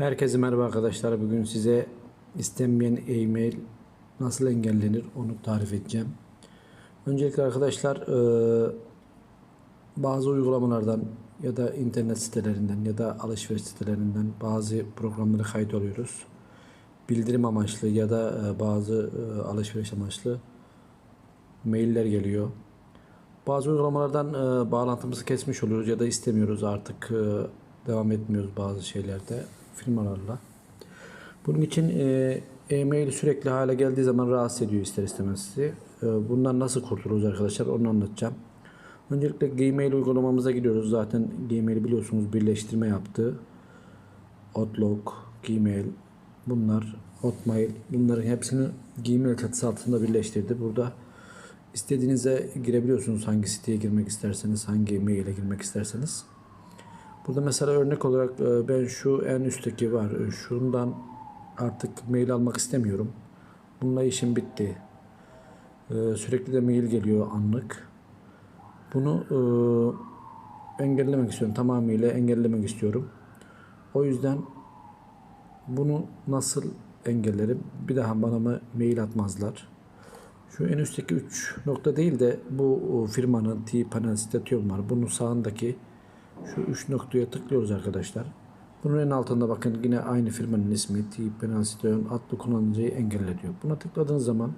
Herkese merhaba arkadaşlar. Bugün size istenmeyen e-mail nasıl engellenir onu tarif edeceğim. Öncelikle arkadaşlar e, bazı uygulamalardan ya da internet sitelerinden ya da alışveriş sitelerinden bazı programları kaydoluyoruz. Bildirim amaçlı ya da e, bazı e, alışveriş amaçlı mailler geliyor. Bazı uygulamalardan bağlantımızı kesmiş oluyoruz ya da istemiyoruz artık devam etmiyoruz bazı şeylerde firmalarla. Bunun için e, e-mail sürekli hale geldiği zaman rahatsız ediyor ister istemez sizi. E, bundan nasıl kurtuluruz arkadaşlar onu anlatacağım. Öncelikle Gmail uygulamamıza gidiyoruz. Zaten Gmail biliyorsunuz birleştirme yaptı. Outlook, Gmail, bunlar Hotmail bunların hepsini Gmail çatısı altında birleştirdi. Burada istediğinize girebiliyorsunuz hangi siteye girmek isterseniz, hangi maile girmek isterseniz. Burada mesela örnek olarak e, ben şu en üstteki var. E, Şundan artık mail almak istemiyorum. Bununla işim bitti. E, Sürekli de mail geliyor anlık. Bunu engellemek istiyorum. Tamamıyla engellemek istiyorum. O yüzden bunu nasıl engellerim? Bir daha bana mı mail atmazlar. Şu en üstteki 3 nokta değil de bu firmanın T-Panel Station var. Bunun sağındaki şu 3 noktaya tıklıyoruz arkadaşlar. Bunun en altında bakın yine aynı firmanın ismi T-Panel Station adlı kullanıcıyı engelle diyor. Buna tıkladığınız zaman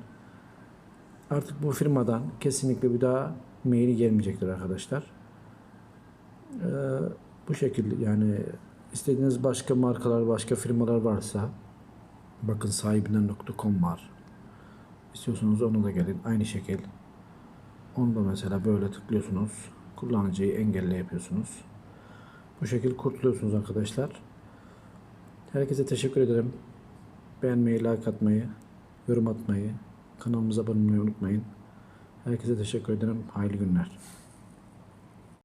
artık bu firmadan kesinlikle bir daha maili gelmeyecektir arkadaşlar. Ee, bu şekilde yani istediğiniz başka markalar, başka firmalar varsa bakın sahibinden.com var. İstiyorsanız onu da gelin. Aynı şekil. Onu da mesela böyle tıklıyorsunuz. Kullanıcıyı engelle yapıyorsunuz. Bu şekilde kurtuluyorsunuz arkadaşlar. Herkese teşekkür ederim. Beğenmeyi, like atmayı, yorum atmayı, kanalımıza abone olmayı unutmayın. Herkese teşekkür ederim. Hayırlı günler.